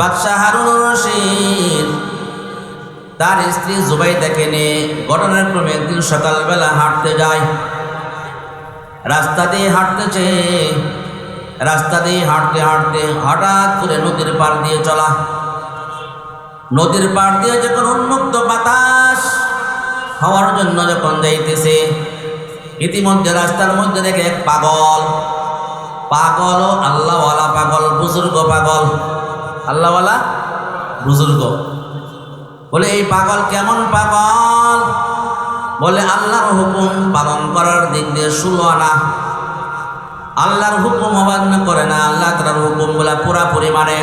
বাদশাহ হারুন রশিদ, তার স্ত্রী জুবাইদাকে নিয়ে ঘটনার ক্রমে একদিন সকালবেলা হাঁটতে যায়। রাস্তা দিয়ে হাঁটতেছে রাস্তা দিয়ে হাঁটতে হাঁটতে হঠাৎ করে নদীর পাড় দিয়ে চলা। নদীর পাড় দিয়ে যখন উন্মুক্ত বাতাস হওয়ার জন্য যখন যাইতেছে, ইতিমধ্যে রাস্তার মধ্যে দেখে এক পাগল। পাগল আল্লাহওয়ালা পাগল, বুজুর্গ পাগল। আল্লাহওয়ালা বুজুর্গ। বলে, এই পাগল কেমন পাগল? বলে, আল্লাহর হুকুম পালন করার দিক দিয়ে ষোলো না আল্লাহর হুকুম অবান্য করে না, আল্লাহ তার হুকুম বলে পুরাপুরি মানে।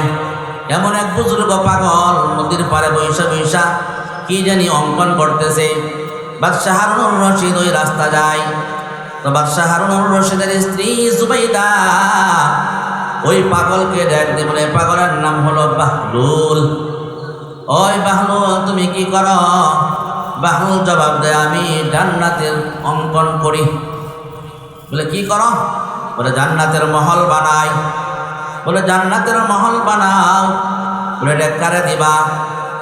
এমন এক বুজুর্গ পাগল, নদীর পারে বৈশা বৈশা কি জানি অঙ্কন করতেছে। বাদশাহ হারুনুর রশিদ ওই রাস্তা যায়। তো বাদশাহ হারুনুর রশিদের স্ত্রী জুবাইদা ওই পাগলকে ডাক দিয়ে বলে, পাগলের নাম হলো বাহলুল। ওই বাহলুল, তুমি কি করো? বাহলুল জবাব দেয়, আমি জান্নাতের অঙ্কন করি। বলে, কি করো? বলে, জান্নাতের মহল বানাই। বলে, জান্নাতের মহল বানাও। বলে, এটা কারে দিবা?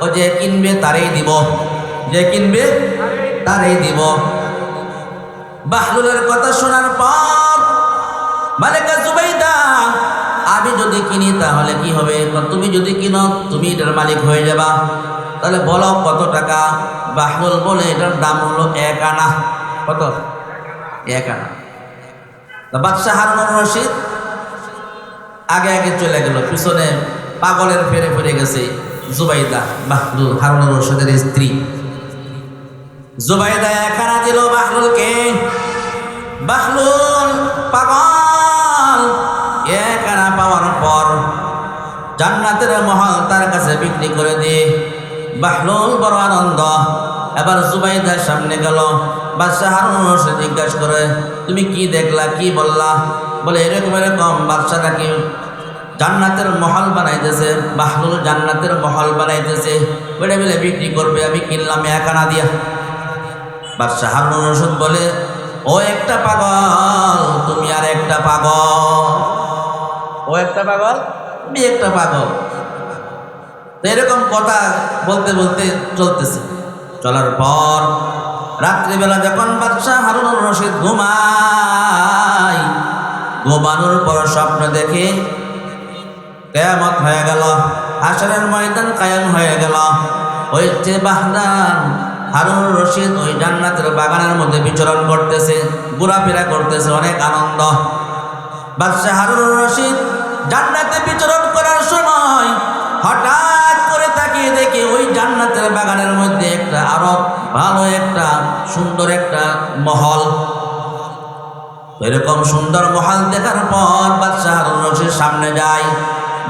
ও, যে কিনবে তারেই দিব। যে কিনবে তারেই দিব। বাহলুলের কথা শোনার পর মালিকা জুবাইদা আমি যদি কিনি, তাহলে কি হবে? তুমি যদি কিনো, তুমি এটার মালিক হয়ে যাবা। তাহলে বলো, কত টাকা? বাহলুল বলে, এটার দাম হলো এক আনা। কত? এক আনা। বাদশাহ হারুনুর রশিদ আগে আগে চলে গেল। পিছনে পাগলের ফেরে ফিরে গেছে জুবাইদা বাহলুল, হারুন রশিদের স্ত্রী। জুবাইদা একানা দিল বাহলুলকে। বাহলুল, পাগল! একানা পাওয়ার পর জান্নাতের মহল তার কাছে বিক্রি করে দিয়ে বাহলুল বড় আনন্দ। এবার জুবাইদার সামনে গেল, বাদশাহ হারুন জিজ্ঞাসা করে, তুমি কি দেখলা, কি বললা? বলে, এরকম এরকম বাদশাহ নাকি জান্নাতের মহল বানাইতেছে, বাহলুল জান্নাতের মহল বানাইতেছে। বেড়ে বেড়ে বিক্রি করবে, আমি কিনলাম এক আনা দিয়া। বাদশাহ হারুন বলে, ও একটা পাগল, তুমি আর একটা পাগল। ও একটা পাগল? তুমি একটা পাগল। তো এরকম কথা বলতে বলতে চলতেছে। চলার পর রাত্রিবেলা যখন বাদশাহ হারুনুর রশিদ ঘুমায়, ঘুমানোর পর স্বপ্ন দেখে কেয়ামত হয়ে গেল, হাসরের ময়দান কায়াম হয়ে গেল। ওই যে বাহদান হারুন রশিদ ওই জান্নাতের বাগানের মধ্যে বিচরণ করতেছে, ঘোরাফেরা করতেছে, অনেক আনন্দ। বাদশাহ হারুন রশিদ জান্নাতে বিচরণ করার সময় হঠাৎ করে তাকিয়ে দেখে ওই জান্নাতের বাগানের মধ্যে একটা আরও ভালো একটা, সুন্দর একটা মহল। এরকম সুন্দর মহল দেখার পর হারুন সামনে যায়।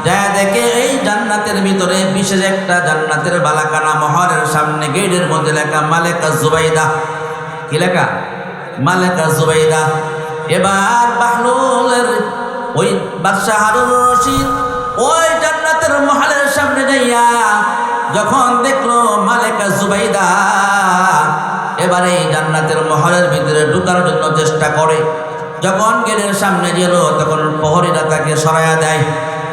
যা দেখে এই জান্নাতের ভিতরে বিশেষ একটা জান্নাতের বালাকানা মহলের সামনে গেটের মধ্যে লেখা মালেকা জুবাইদা কি লেখা? মালেকা জুবাইদা এবার বাহলুলের ওই বাদশাহ হারুন রশিদ ওই জান্নাতের মহলের সামনে যাইয়া যখন দেখল মালেকা জুবাইদা, এবারে জান্নাতের মহলের ভিতরে ঢুকার জন্য চেষ্টা করে। যখন গেটের সামনে গেল, তখন প্রহরীরা তাকে সরাইয়া দেয়।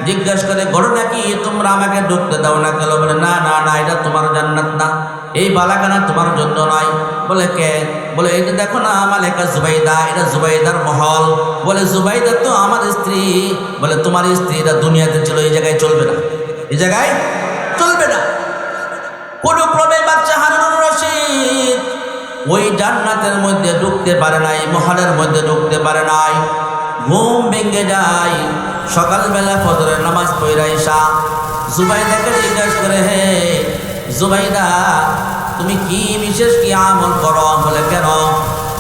জিজ্ঞেস করে ঘটনা কি? তোমরা আমাকে ঢুকতে দাও না কেন? বলে, না না না, এটা তোমার জান্নাত না। এই বালাকানা তোমার জন্য নয়। বলে কে? বলে এটা দেখো না আমার লেখা জুবাইদা, এটা জুবাইদার মহল। বলে, জুবাইদা তো আমার স্ত্রী। বলে, তোমার স্ত্রী এটা দুনিয়াতে ছিল, এই জায়গায় চলবে না। এই জায়গায় চলবে না। কোনো ক্রমে বাচ্চা হারুন রশিদ ওই জান্নাতের মধ্যে ঢুকতে পারে নাই, মহলের মধ্যে ঢুকতে পারে নাই। ঘুম ভেঙে যায়। সকালবেলা ফজরের নামাজ পড়া এসা। জুবাইদাকে জিজ্ঞাসা করে, হে জুবাইদা, তুমি কি বিশেষ কি আমল করো? বলে, কেন?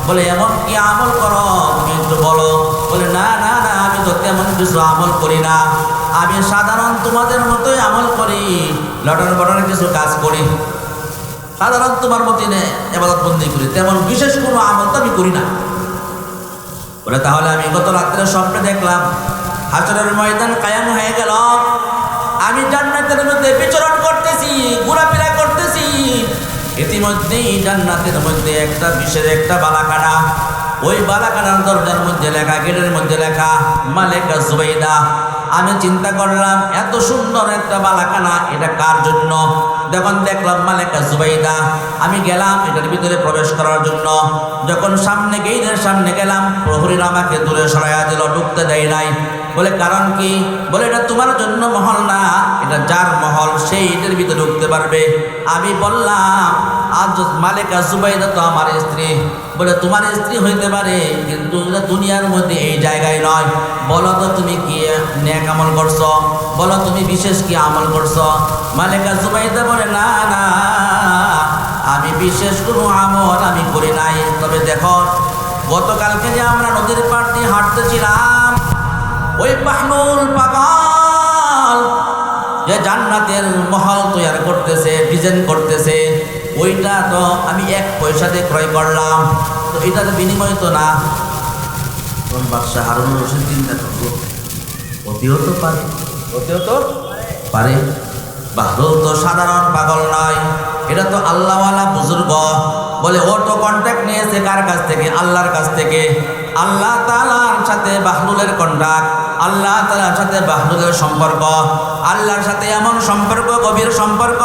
বলে, এমন কি আমল করো? তুমি একটু বলো। বলে, না না না, আমি তো তেমন কিছু আমল করি না। আমি সাধারণ তোমাদের মতোই আমল করি। লটন বটন কিছু কাজ করি। সাধারণ তোমার মতই নে, এবাদত বন্দি করি। তেমন বিশেষ কোনো আমল তো আমি করি না। বলে, তাহলে আমি গত রাত্রে স্বপ্নে দেখলাম, হাসরের ময়দান কায়াম হয়ে গেল। আমি জান্নাতের মধ্যে বিচরণ করতেছি, ঘোরাফেরা করতেছি। ইতিমধ্যেই জান্নাতের মধ্যে একটা বিশেষ একটা বালাকানা ওই বালাকানার দরজার মধ্যে লেখা, গেটের মধ্যে লেখা, মালেকা জুবাইদা। আমি চিন্তা করলাম, এত সুন্দর একটা বালাখানা, এটা কার জন্য? যখন দেখলাম মালেকা জুবাইদা, আমি গেলাম এটার ভিতরে প্রবেশ করার জন্য। যখন সামনে গেইটের সামনে গেলাম, প্রহরীর আমাকে দূরে সরাইয়া দিল, ঢুকতে দেয় নাই। বলে, কারণ কি? বলে, এটা তোমার জন্য মহল না, এটা যার মহল সেই এটার ভিতরে ঢুকতে পারবে। আমি বললাম আজ মালেকা জুবাইদা তো আমার স্ত্রী। বলে, তোমার স্ত্রী হইতে পারে, কিন্তু দুনিয়ার মধ্যে এই জায়গায় নয়। বলো তো তুমি কি ন্যাক আমল করছ? বলো তুমি বিশেষ কি আমল করছ? মালেকা জুবাইদা বলে, না না, আমি বিশেষ কোনো আমল আমি করি নাই। তবে দেখো, গতকালকে যে আমরা নদীর পাড় দিয়ে হাঁটতেছিলাম ওই পাহনুল পাগল যে জান্নাতের মহল তৈরি করতেছে ডিজাইন করতেছে ওইটা তো আমি এক পয়সাতে ক্রয় করলাম। তো এটার বিনিময় তো না। তখন বাদশাহ হারুন রশিদ চিন্তা করব অতিও তো পারে। অতিও তো পারে। বাহরুল তো সাধারণ পাগল নয়। এটা তো আল্লাহওয়ালা বুজুর্গ বলে ও তো কন্ট্যাক্ট নিয়েছে কার কাছ থেকে? আল্লাহর কাছ থেকে। আল্লাহ তালার সাথে বাহলুলের কন্ট্রাক্ট আল্লাহ তালার সাথে বাহলুলের সম্পর্ক, আল্লাহর সাথে এমন সম্পর্ক, গভীর সম্পর্ক,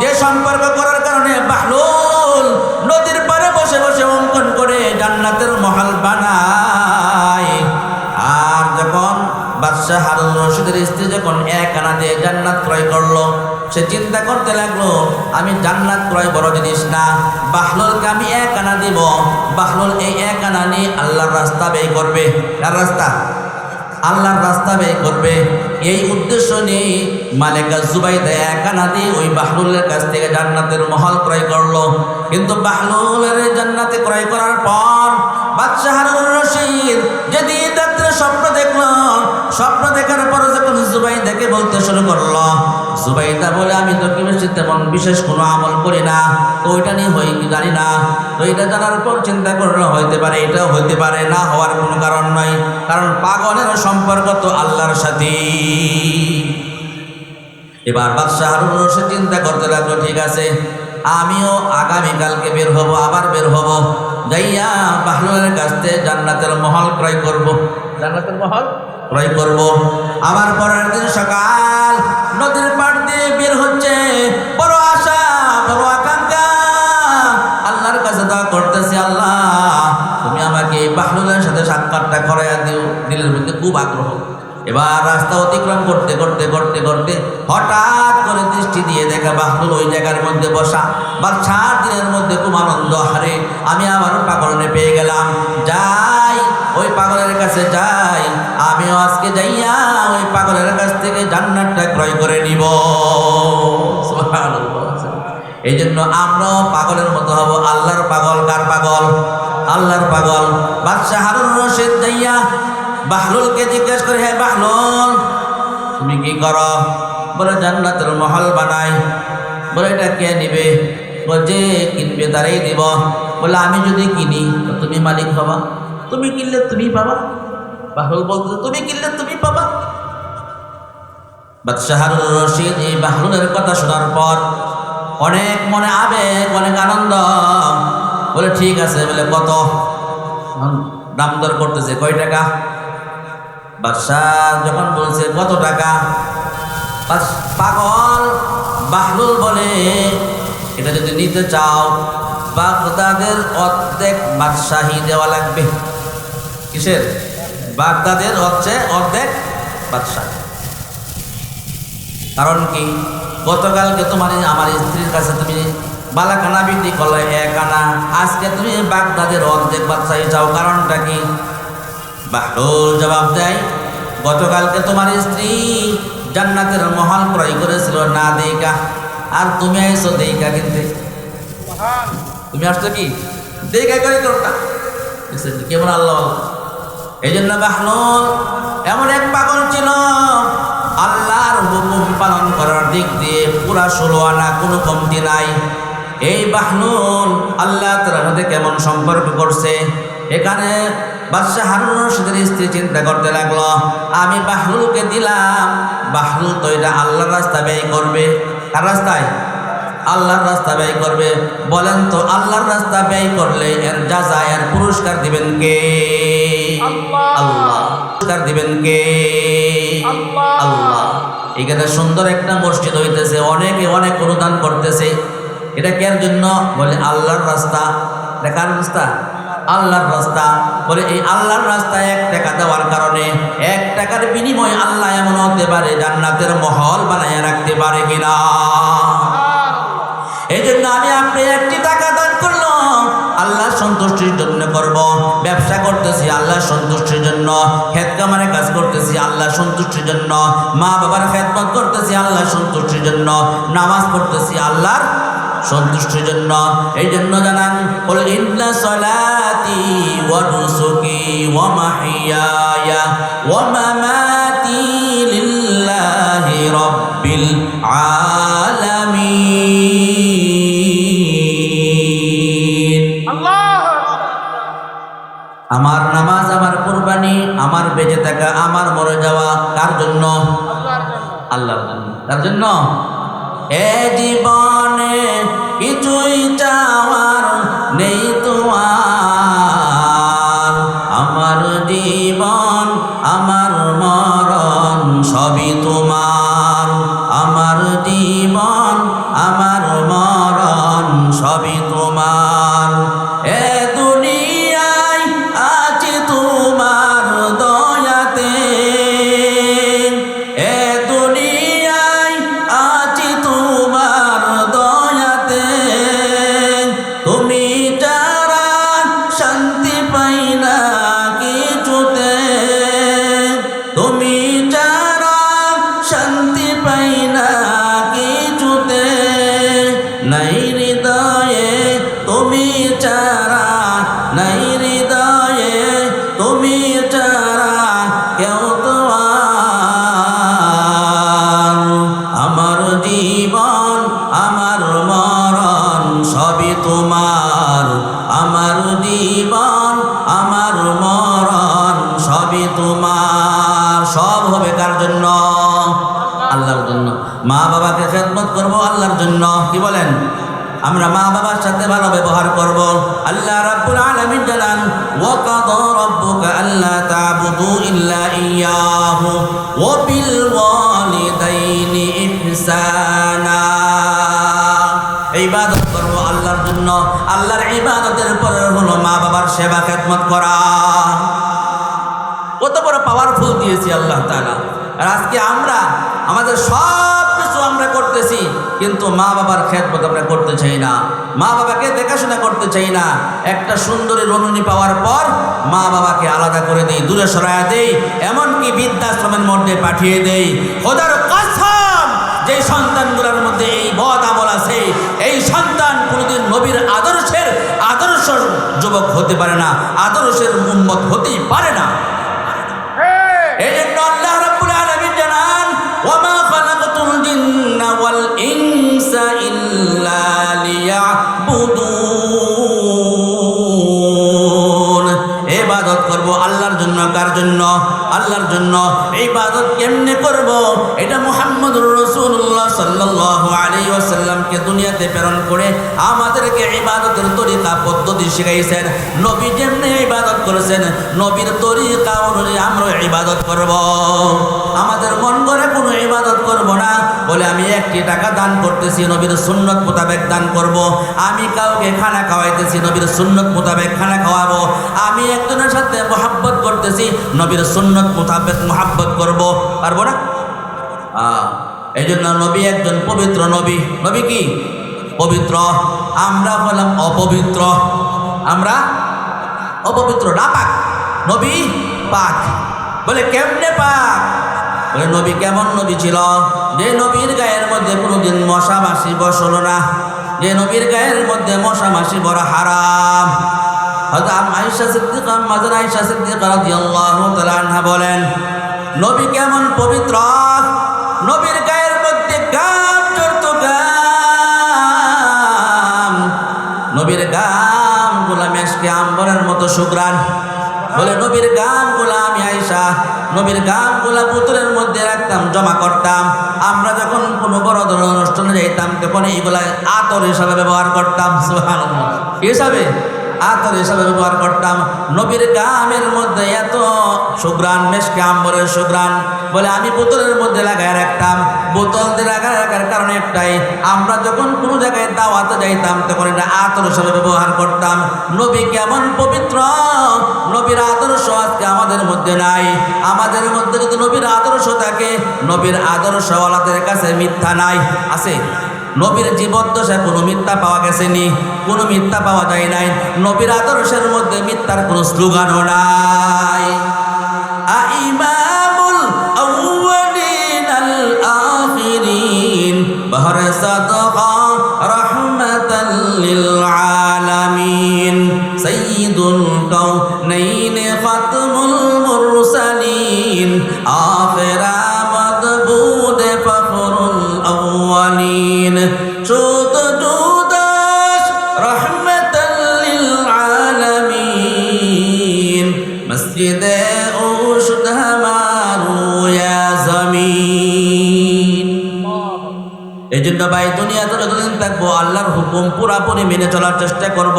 যে সম্পর্ক করার কারণে বাহলুল নদীর পারে বসে বসে অঙ্কন করে জান্নাতের মহল বানায়। বাদশাহ হারুন রশিদের স্ত্রী যখন এক আনা দিয়ে জান্নাত ক্রয় করল, সে চিন্তা করতে লাগল, আমি জান্নাত ক্রয় বড় জিনিস না। বাহলুলকে আমি এক আনা দিব। বাহলুল এই এক আনা নিয়ে আল্লাহর রাস্তা ব্যয় করবে। কার রাস্তা? আল্লাহর রাস্তা ব্যয় করবে। এই উদ্দেশ্য নিয়ে মালেকা জুবাইদা এক আনা দিয়ে ওই বাহলুলের কাছ থেকে জান্নাতের মহল ক্রয় করল। কিন্তু বাহলুলের জান্নাতে ক্রয় করার পর বাদশাহ হারুন রশিদ। যেদিন রাত্রে স্বপ্ন দেখল স্বপ্ন দেখার পর যখন জুবাইদাকে বলতে শুরু করল, জুবাইদা বলে, আমি তো কি তেমন বিশেষ কোনো আমল করি না। তো ওইটা নিয়ে হই কি জানি না। তো এটা জানার পর চিন্তা করলে, হইতে পারে, এটাও হইতে পারে না, হওয়ার কোনো কারণ নয় কারণ পাগলের সম্পর্ক তো আল্লাহর সাথে এবার বাদশাহ হারুন রশিদ চিন্তা করতে লাগল, ঠিক আছে, আমিও আগামীকালকে বের হব, আবার বের হব। যাইয়া বাহলুলের কাছ থেকে জান্নাতের মহল ক্রয় করব। জান্নাতের মহল? ক্রয় করব। আবার পরের দিন সকাল নদীর পাড় দিয়ে বের হচ্ছে। বড় আশা বড় আকাঙ্ক্ষা। আল্লাহর কাছে দোয়া করতেছি আল্লাহ তুমি আমাকে বাহলুলের সাথে সাক্ষাৎটা করাইয়া দিও। দিলের মধ্যে খুব আগ্রহ। এবার রাস্তা অতিক্রম করতে করতে করতে করতে হঠাৎ করে দৃষ্টি দিয়ে দেখা বাহদুর ওই জায়গার মধ্যে বসা বা চার দিনের মধ্যে খুব আনন্দ হারে আমি আবার পাগলনে পেয়ে গেলাম, যাই, ওই পাগলের কাছে যাই, আমিও আজকে যাইয়া ওই পাগলের কাছ থেকে জান্নাতটা ক্রয় করে নিব। এই জন্য আমরাও পাগলের মতো হব, আল্লাহর পাগল কার পাগল? আল্লাহর পাগল। বাদশাহ হারুন রশিদ যাইয়া বাহলুলকে জিজ্ঞেস করে হ্যাঁ বাহলুল, তুমি কি করো? বলে, জান্নাতের মহল বানাই। বলে, এটা কে নিবে? যে কিনবে তারাই দিব। বলে, আমি যদি কিনি তুমি মালিক হবা। তুমি কিনলে তুমি পাবা? বাহুল বলতে তুমি কিনলে তুমি পাবা। বাদশাহারুর রশিদ এই বাহলুলের কথা শোনার পর অনেক মনে আবেগ, অনেক আনন্দ। বলে, ঠিক আছে। বলে, কত? দাম দর করতেছে, কয় টাকা? বাদশাহ যখন বলছে, কত টাকা? পাগল, বাহলুল বলে, এটা যদি নিতে চাও, বাগদাদের অর্ধেক বাদশাহী দেওয়া লাগবে। কিসের? বাগদাদের হচ্ছে অর্ধেক বাদশাহ। কারণ কি? গতকালকে তোমার আমার স্ত্রীর কাছে তুমি বালাকানা বিক্রি করলে এক আনা। আজকে তুমি বাগদাদের অর্ধেক বাদশাহী চাও। কারণটা কি? বাহরুল জবাব দেয়, গতকালকে তোমার স্ত্রী জান্নাতের মহল ক্রয় করেছিল না দেইকা আর তুমি আইসো দেইকা কিনতে। তুমি আসছো কি? দেইকা করে কি? কেমন আল্লাহ। এই জন্য বাহনুল এমন এক পাগল ছিল, আল্লাহর হুকুম পালন করার দিক দিয়ে পুরা ষোলো আনা কোনো কমতি নাই। এই বাহনুল আল্লাহ তার মধ্যে কেমন সম্পর্ক করছে? এখানে বাদশাহ হারুন রশিদের স্ত্রী চিন্তা করতে লাগল আমি বাহলুলকে দিলাম। বাহলুল তো এটা আল্লাহর রাস্তা ব্যয় করবে। কার রাস্তায়? আল্লাহর রাস্তা ব্যয় করবে। বলেন তো আল্লাহর রাস্তা ব্যয় করলে এর যাজা এর পুরস্কার দিবেন কে? আল্লাহ। আল্লাহ। পুরস্কার দিবেন কে? আল্লাহ। এখানে সুন্দর একটা মসজিদ হইতেছে অনেকে অনেক অনুদান করতেছে। এটা কেন জন্য? বলে আল্লাহর রাস্তা। এটা কার রাস্তা? আল্লাহর রাস্তা। বলে এই আল্লাহর রাস্তায় এক টাকা দেওয়ার কারণে এক টাকার বিনিময়ে আল্লাহ এমন হতে পারে জান্নাতের মহল বানাইয়া রাখতে পারে কিনা? এই জন্য আমি আপনি একটি টাকা দান করলাম। আল্লাহ সন্তুষ্টির জন্য করব। ব্যবসা করতেছি আল্লাহ সন্তুষ্টির জন্য। খেত কামারে কাজ করতেছি আল্লাহ সন্তুষ্টির জন্য। মা বাবার খেদমত করতেছি আল্লাহ সন্তুষ্টির জন্য। নামাজ পড়তেছি আল্লাহর সন্তুষ্টির জন্য। এই জন্য জানান বল ইন্না সলাতি ওয়া নুসুকি ওয়া মাহিয়ায়া ওয়া মামাতি লিল্লাহি রাব্বিল আলামিন। আল্লাহ আমার নামাজ আমার কুরবানি আমার বেঁচে থাকা আমার মরে যাওয়া কার জন্য? আল্লাহর জন্য। আল্লাহর জন্য। তার জন্য? এ জীবনে কিছুই চাওয়ার নেই তোমার। আমার জীবন আমার মরণ ইবাদতের পরে হলো মা বাবার সেবা খেদমত করা। কত বড় পাওয়ারফুল দিয়েছি আল্লাহ তাআলা। আর আজকে আমরা, আমাদের সব কিছু আমরা করতেছি, কিন্তু মা বাবার খেদমত আমরা করতে চাই না। মা বাবাকে দেখাশোনা করতে চাই না। একটা সুন্দরী রমণী পাওয়ার পর মা বাবাকে আলাদা করে দেই, দূরে সরায় দেই, এমনকি বৃদ্ধাশ্রমের মধ্যে পাঠিয়ে দেই। খোদার কসম, যে সন্তানগুলোর মধ্যে এই বদ আমল আছে, এই সন্তান কোনোদিন নবীর আদর্শ যুবক হতে পারে না, আদর্শের উম্মত হতেই পারে না। ইনসা ইল্লা আল্লাহর জন্য, কার জন্য? আল্লাহর জন্য ইবাদত কেমনে করব? এটা মুহাম্মদুর রাসূলুল্লাহ সাল্লাল্লাহু আলাইহি ওয়াসাল্লামকে দুনিয়াতে প্রেরণ করে আমাদেরকে ইবাদতের তরিকা, পদ্ধতি শিখাইছেন। নবী যেমনি ইবাদত করেছেন, নবীর তরিকা অনুযায়ী আমরা ইবাদত করব। আমাদের মন করে কোনো ইবাদত করব না। বলে আমি একটি টাকা দান করতেছি, নবীর সুন্নত মোতাবেক দান করব। আমি কাউকে খানা খাওয়াইতেছি, নবীর সুন্নত মোতাবেক খানা খাওয়াবো। আমি একজনের সাথে মোহাব্বত করতেছি, নবীর সুন্নত মোতাবেক মোহাব্বত করব, পারব না? এই জন্য নবী একজন পবিত্র নবী। নবী কি? পবিত্র। আমরা হলাম অপবিত্র। আমরা অপবিত্র না পাক নবী পাক। বলে, কেমনে পাক? বলে, নবী কেমন নবী ছিল? যে নবীর গায়ের মধ্যে কোনোদিন মশা মাসি বসল না। যে নবীর গায়ের মধ্যে মশা মাসি বড় হারাম। হয়তো আয়েশা সিদ্দিকা মাজার আয়েশা সিদ্দিকা রাদিয়াল্লাহু তাআলা আনহা বলেন, নবী কেমন পবিত্র? নবীর গায়ের মধ্যে গাম চড়ত গাম। নবীর গামগুলা মেশকে আম্বরের মতো শুক্রান। বলে, নবীর গামগুলা আমি আইসা নবীর গামগুলা পুতুলের মধ্যে রাখতাম, জমা করতাম। আমরা যখন কোনো বড় ধরনের অনুষ্ঠানে যাইতাম, তখন এইগুলা আতর হিসাবে ব্যবহার করতাম। হিসাবে? আতর হিসাবে ব্যবহার করতাম। নবীর গামের মধ্যে এত সুগ্রান মেশকে আম্বরের সুগ্রান বলে আমি বোতলের মধ্যে লাগায় রাখতাম। বোতল লাগায় রাখার কারণে একটাই, আমরা যখন কোনো জায়গায় দাওয়াতে যাইতাম, তখন এটা আতর হিসাবে ব্যবহার করতাম। নবী কেমন পবিত্র, নবীর আদর্শ আজকে আমাদের মধ্যে নাই। আমাদের মধ্যে যদি নবীর আদর্শ থাকে, নবীর আদর্শওয়ালাদের কাছে মিথ্যা নাই। আছে? নবীর জীবদ্দশায় কোনো মিথ্যা পাওয়া গেছে নি কোনো মিথ্যা পাওয়া যায় নাই। নবীর আদর্শের মধ্যে মিথ্যার কোনো স্লোগানও নাই। আখিরা মসজিদে উশুদ হামারু ইয়া জমিন। এই জন্য ভাই দুনিয়াতে যতদিন থাকব আল্লাহর হুকুম পুরাপুরি মেনে চলার চেষ্টা করব,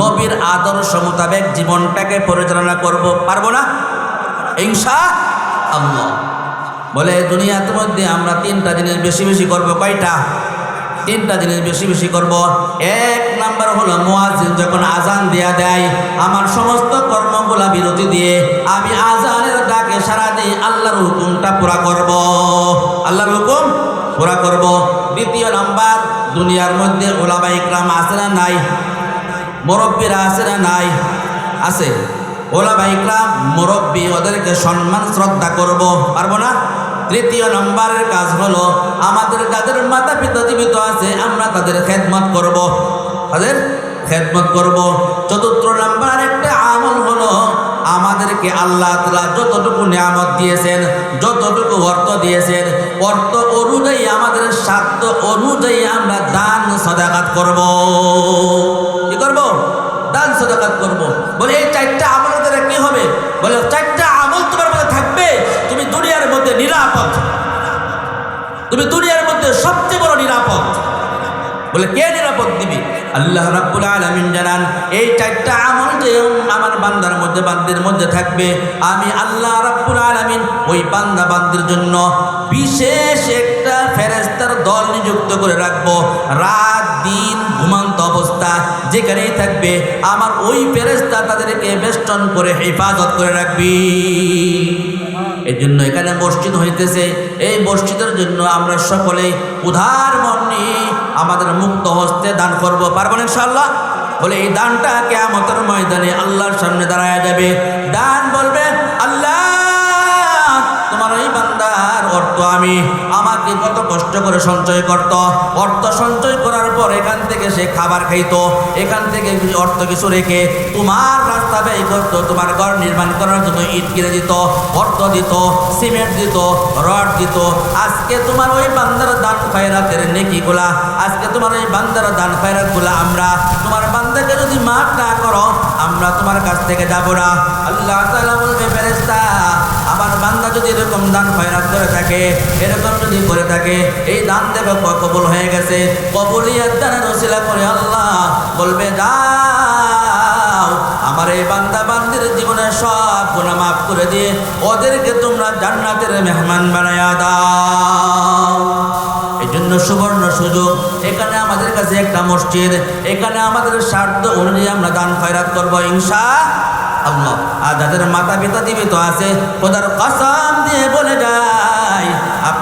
নবীর আদর্শ মোতাবেক জীবনটাকে পরিচালনা করব, পারব না? ইনশা আল্লাহ বলে দুনিয়ার মধ্যে আমরা তিনটা জিনিস বেশি বেশি করব, কয়টা? তিনটা জিনিস বেশি বেশি করব। এক নাম্বার হলো মুয়াজ্জিন যখন আজান দেয়া দেয়, আমার সমস্ত কর্মগুলা বিরতি দিয়ে আমি আজানের ডাকে সারা দিই আল্লাহর হুকুমটা পুরা করব। আল্লাহর হুকুম পুরা করব। দ্বিতীয় নাম্বার, দুনিয়ার মধ্যে ওলামা ইকরাম আছে না নাই? মুরব্বীরা আছে না নাই? আছে। ওলামা ইকরাম, মুরব্বী ওদেরকে সম্মান, শ্রদ্ধা করব। পারব না? তৃতীয় নম্বরের কাজ হলো, আমাদের যাদের মাতা পিতা জীবিত আছে, আমরা তাদের খেদমত করব। তাদের খেদমত করব। চতুর্থ নম্বর একটা আমল হলো, আমাদেরকে আল্লাহ তালা যতটুকু নিয়ামত দিয়েছেন, যতটুকু অর্থ দিয়েছেন, অর্থ অনুযায়ী আমাদের স্বার্থ অনুযায়ী আমরা দান সদাকাত করব। কি করব? দান সদাকাত করব। বলে এই চারটা আমলের দ্বারা কি হবে? বলে চারটা বলে, কে নিরাপদ দিবি? আল্লাহ রাব্বুল আলামিন জানান, এই চারটা আমল যে আমার বান্দার মধ্যে, বান্দির মধ্যে থাকবে, আমি আল্লাহ রাব্বুল আলামিন ওই বান্দা, বান্দির জন্য বিশেষ একটা ফেরেস্তার দল নিযুক্ত করে রাখব। রাত, দিন ঘুমান্ত অবস্থা যেখানেই থাকবে, আমার ওই ফেরেস্তা তাদেরকে বেষ্টন করে হেফাজত করে রাখবি। এই জন্য এখানে মসজিদ হইতেছে। এই মসজিদের জন্য আমরা সকলে উধার মন নিয়ে আমাদের মুক্ত হস্তে দান করব, পারব ইনশাল্লাহ বলে এই দানটা কেমতের ময়দানে আল্লাহর সামনে দাঁড়ায় যাবে। দান বলবে আমি আমাকে কত কষ্ট করে সঞ্চয় করত। অর্থ সঞ্চয় করার পর এখান থেকে সে খাবার খাইতো। এখান থেকে অর্থ কিছু রেখে তোমার রাস্তা ব্যয় করতো, তোমার ঘর নির্মাণ করার জন্য ইট কিনে দিত, অর্থ দিত, সিমেন্ট দিত, রড দিত। আজকে তোমার ওই বান্দার দান খয়রাতের নেকিগুলা, আজকে তোমার ওই বান্দার দান খয়রাতগুলা আমরা, তোমার বান্দাকে যদি মাফ না করো, আমরা তোমার কাছ থেকে যাব না। আল্লাহ বলবে, ফেরেশতা আমার বান্দা যদি এরকম দান খয়রাত করে থাকে, এরকম যদি করে থাকে, এই দান দেবে কবুল হয়ে গেছে। কবুলিয়াত দানের ওসিলা করে আল্লাহ বলবে যাও আমার এই বান্দা বান্দির জীবনের সব গুণা মাফ করে দিয়ে ওদেরকে তোমরা জান্নাতের মেহমান বানায়া দাও। এই জন্য সুবর্ণ সুযোগ। এখানে আমাদের কাছে একটা মসজিদ। এখানে আমাদের স্বার্থ অনুযায়ী আমরা দান খয়রাত করব, ইনশা আল্লাহ। আর যাদের মাতা পিতা তো আছে খোদার কসম দিয়ে বলে যায়।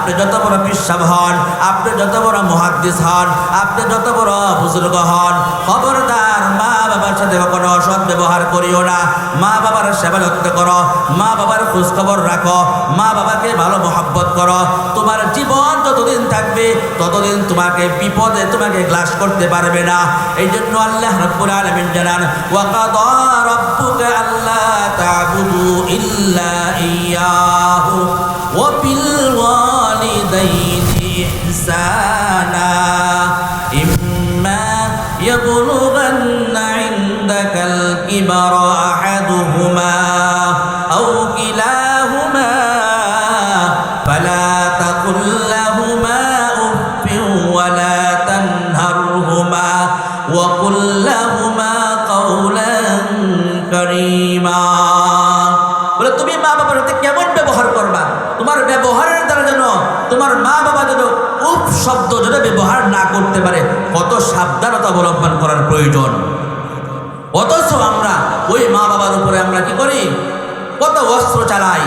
আপনি যত বড় বিশ্বাব হন, আপনি যত বড় মহাদ্দিস হন, আপনি যত বড় বুজুর্গ হন, খবরদার মা বাবার সাথে কখনো অসৎ ব্যবহার করিও না। মা বাবার সেবা যত্ন করো মা বাবার খোঁজ খবর রাখো মা বাবাকে ভালো মহাব্বত করো। তোমার জীবন যতদিন থাকবে, ততদিন তোমাকে বিপদে তোমাকে গ্লাস করতে পারবে না। এই জন্য আল্লাহ রব্বুল আলামিন জানান ওয়াকাদা রাব্বুকা আল্লা তা'বুদু ইল্লা ইয়াহু। الوالدين إحسانا. إما يبلغن عندك الكبر أحدهما অবলম্বন করার প্রয়োজন। অথচ আমরা ওই মা বাবার উপরে আমরা কি করি? কত অস্ত্র চালাই,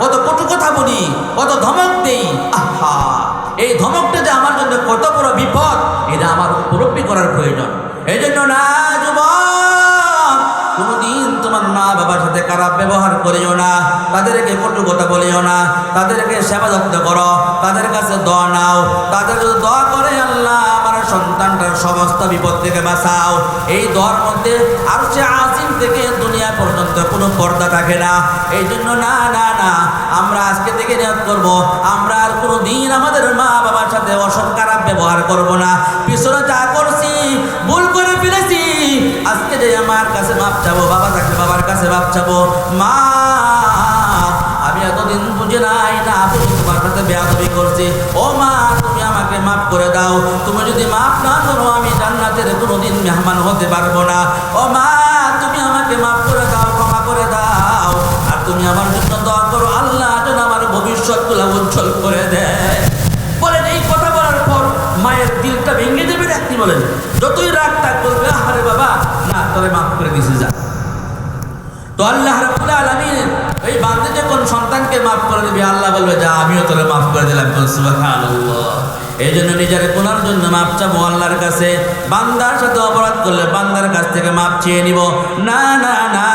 কত কটু কথা বলি, কত ধমক দেই। আহা! এই ধমকটা যে আমার জন্য কত বড় বিপদ, এটা আমার উপলব্ধি করার প্রয়োজন। এই জন্য না, যুবক বাবার সাথে খারাপ ব্যবহার করিও না। তাদেরকে কটু কথা বলিও না। তাদেরকে সেবা যত্ন করো। তাদের কাছে দোয়া নাও। তাদের যদি দোয়া করে আল্লাহ, আমার সন্তানটার সমস্ত বিপদ থেকে বাঁচাও। এই দোয়ার মধ্যে আর সে আজিম থেকে দুনিয়া পর্যন্ত কোনো পর্দা থাকে না। এই জন্য না না না, আমরা আজকে থেকে নিয়োগ করব। আমরা আর কোনো দিন আমাদের মা বাবার সাথে অসৎ খারাপ ব্যবহার করব না। পিছনে যা করছি, ভুল করে ফেলেছি আজকে যে আমার কাছে মাপ চাবো, বাবা থাকলে বাবার কাছে মাপ চাবো, মা, আমি এতদিন বুঝে নাই না বুঝে তোমার সাথে বেয়াদবি করছি? ও মা, তুমি আমাকে মাফ করে দাও। তুমি যদি মাফ না করো, আমি জান্নাতের কোনোদিন মেহমান হতে পারব না। ও মা, তুমি আমাকে মাফ করে দাও, ক্ষমা করে দাও। আর তুমি আমার জন্য দোয়া করো, আল্লাহ যেন আমার ভবিষ্যৎ ভবিষ্যৎগুলো উজ্জ্বল করে তোরে মাফ করে দিছে যা। তো আল্লাহ রাব্বুল আলামিন এই বান্দে যখন সন্তানকে মাফ করে দিবে, আল্লাহ বলবে, যা, আমিও তোরে মাফ করে দিলাম। বল এই জন্য নিজের গুনার জন্য মাপ চাবো আল্লাহর কাছে। বান্দার সাথে অপরাধ করলে বান্দার কাছ থেকে মাপ চেয়ে নিব। না না না,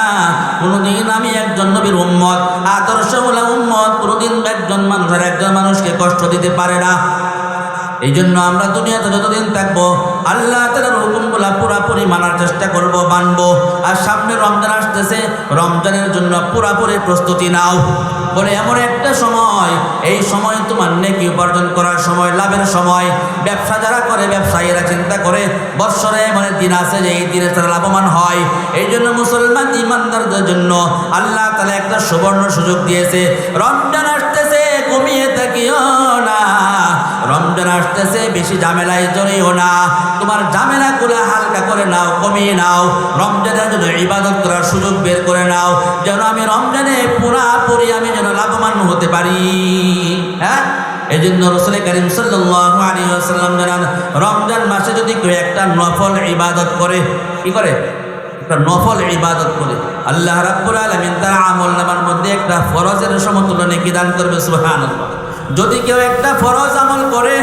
কোনোদিন আমি একজন নবীর উম্মত আদর্শমূলক উম্মত, কোনোদিন একজন মানুষের একজন মানুষকে কষ্ট দিতে পারে না। এই জন্য আমরা দুনিয়াতে যতদিন থাকব, আল্লাহ তালার হুকুমগুলা পুরাপুরি মানার চেষ্টা করব, মানবো। আর সামনে রমজান আসতেছে, রমজানের জন্য পুরাপুরি প্রস্তুতি নাও। বলে এমন একটা সময়, এই সময় তোমার নেকি উপার্জন করার সময়, লাভের সময়। ব্যবসা যারা করে, ব্যবসায়ীরা চিন্তা করে, বৎসরে এমন দিন আছে যে এই দিনে তারা লাভবান হয়। এই জন্য মুসলমান ইমানদারদের জন্য আল্লাহ তালা একটা সুবর্ণ সুযোগ দিয়েছে। রমজান আসতেছে, ঘুমিয়ে থাকিও না। রমজান আসতেছে, বেশি ঝামেলায় জড়িও না। তোমার ঝামেলাগুলো হালকা করে নাও, কমিয়ে নাও। রমজানের জন্য ইবাদত করার সুযোগ বের করে নাও। যেন আমি রমজানে পুরাপুরি আমি যেন লাভবান হতে পারি। হ্যাঁ? এই জন্য রসুল করিম জানান, রমজান মাসে যদি কেউ একটা নফল ইবাদত করে, কি করে? একটা নফল ইবাদত করে। আল্লাহ রাব্বুল আলামিন তার আমল নামার মধ্যে একটা ফরজের সমতুল্য নেকি দান করবে, সুবহানাল্লাহ। যদি কেউ একটা ফরজ আমল করে,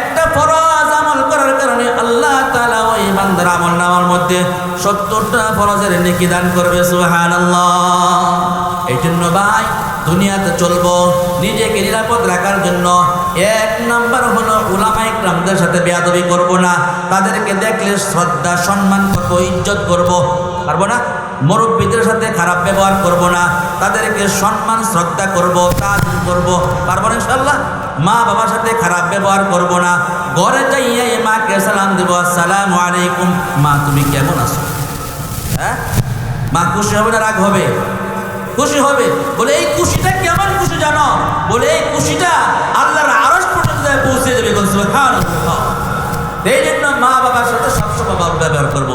একটা ফরজ আমল করার কারণে আল্লাহ তালা ওই বান্দার আমল নামার মধ্যে সত্তরটা ফরজের নেকি দান করবে, সুবহানাল্লাহ। এই জন্য ভাই, দুনিয়াতে চলবো, নিজেকে নিরাপদ রাখার জন্য এক নাম্বার হলো উলামাই ক্রামদের সাথে বেয়াদবি করব না, তাদেরকে দেখলে শ্রদ্ধা, সম্মান করব ইজ্জত করব। পারব না। মুরব্বীদের সাথে খারাপ ব্যবহার করব না। তাদেরকে সম্মান, শ্রদ্ধা করব, তাজিম করব। পারব না ইনশাল্লাহ মা বাবার সাথে খারাপ ব্যবহার করব না। ঘরে যাইয়া এই মাকে সালাম দেব, আসসালামু আলাইকুম। মা, তুমি কেমন আছো? হ্যাঁ? মা, খুশি হবে না, রাগ হবে? খুশি হবে? বলে, এই খুশিটা কেমন খুশি জানো? বলে, এই খুশিটা আল্লাহর আরস পর্যন্ত পৌঁছে যাবে। এই জন্য মা বাবার সাথে সবসময় ভালো ব্যবহার করব।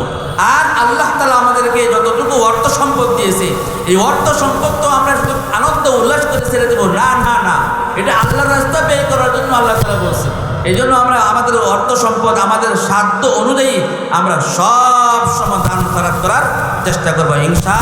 আর আল্লাহ তালা আমাদেরকে যতটুকু অর্থ সম্পদ দিয়েছে, এই অর্থ সম্পদ তো আমরা শুধু আনন্দ উল্লাস করে ছেড়ে দেবো। না না না। এটা আল্লাহর রাস্তা ব্যয় করার জন্য আল্লাহ তালা বলছে এই জন্য আমরা আমাদের অর্থ সম্পদ, আমাদের সাধ্য অনুযায়ী আমরা সব সময় দান করার চেষ্টা করব হিংসা